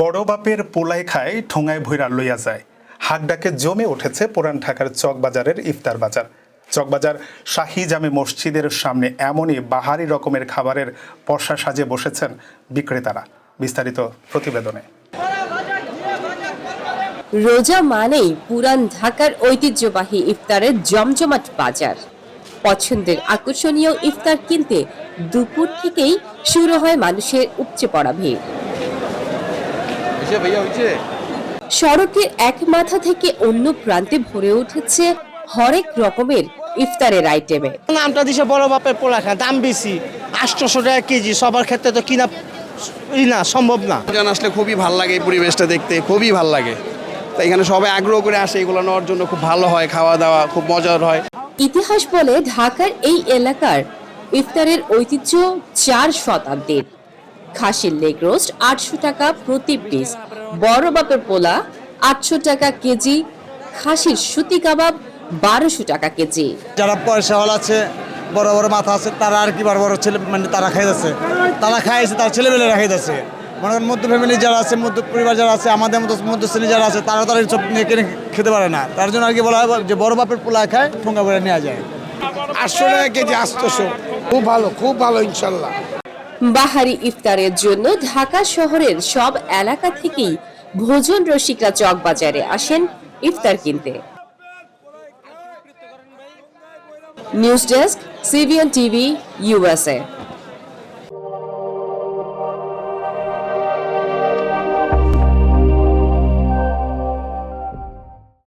বড় বাপের পোলাই খায়, ঠোঙায় ভৈরা লইয়া যায়। হাক ডাকে জমে উঠেছে পুরান ঢাকার চকবাজারের ইফতার বাজার। চকবাজার শাহি জামে মসজিদের সামনে এমনই বাহারি রকমের খাবারের পশা সাজে বসেছেন বিক্রেতারা। বিস্তারিত প্রতিবেদনে। রোজা মানেই পুরান ঢাকার ঐতিহ্যবাহী ইফতারের জমজমাট বাজার। পছন্দের আকর্ষণীয় ইফতার কিনতে দুপুর থেকেই শুরু হয় মানুষের উপচে পড়া ভিড়। হয়েছে ভাইয়া হয়েছে? সড়কের এক মাথা থেকে অন্য প্রান্তে ভরে উঠেছে হরেক রকমের ইফতারের আইটেমে। নামটা দিছে বড় বাপের পোলা দাম বেশি। আটশোশো টাকা কেজি সবার ক্ষেত্রে তো কিনা না সম্ভব না। রমজান আসলে খুবই ভালো লাগে এই পরিবেশটা দেখতে খুবই ভালো লাগে। তো এখানে সবাই আগ্রহ করে আসে এগুলো নেওয়ার জন্য খুব ভালো হয় খাওয়া দাওয়া খুব মজার হয়। ইতিহাস বলে ঢাকার এই এলাকার ইফতারের ঐতিহ্য চার শতাব্দীর। খাসির লেগ রোস্ট আটশো টাকা প্রতি পিস। বড় বাপের পোলা আটশো টাকা কেজি। খাসির সুতি কাবাব বারোশো টাকা কেজি। যারা পয়সাওয়ালা আছে বড় বড় মাথা আছে তারা আর কি বড় বড় ছেলে মানে তারা খাইতেছে তারা খাইছে তার ছেলেমেয়েরা খাইতেছে মনে করেন মধ্য ফ্যামিলি যারা আছে মধ্য পরিবার যারা আছে আমাদের মতো মধ্য শ্রেণি যারা আছে তারা তারা সব নিয়ে কিনে খেতে পারে না। তার জন্য আর কি বলা হয় যে বড় বাপের পোলা খায় ঠোঙ্গা করে নেওয়া যায়। আটশো টাকা কেজি আটশোশো খুব ভালো খুব ভালো ইনশাল্লাহ। বাহারি ইফতারের জন্য ঢাকা শহরের সব এলাকা থেকেই ভোজন রসিকরা চকবাজারে আসেন ইফতার কিনতে। News desk, CBN TV USA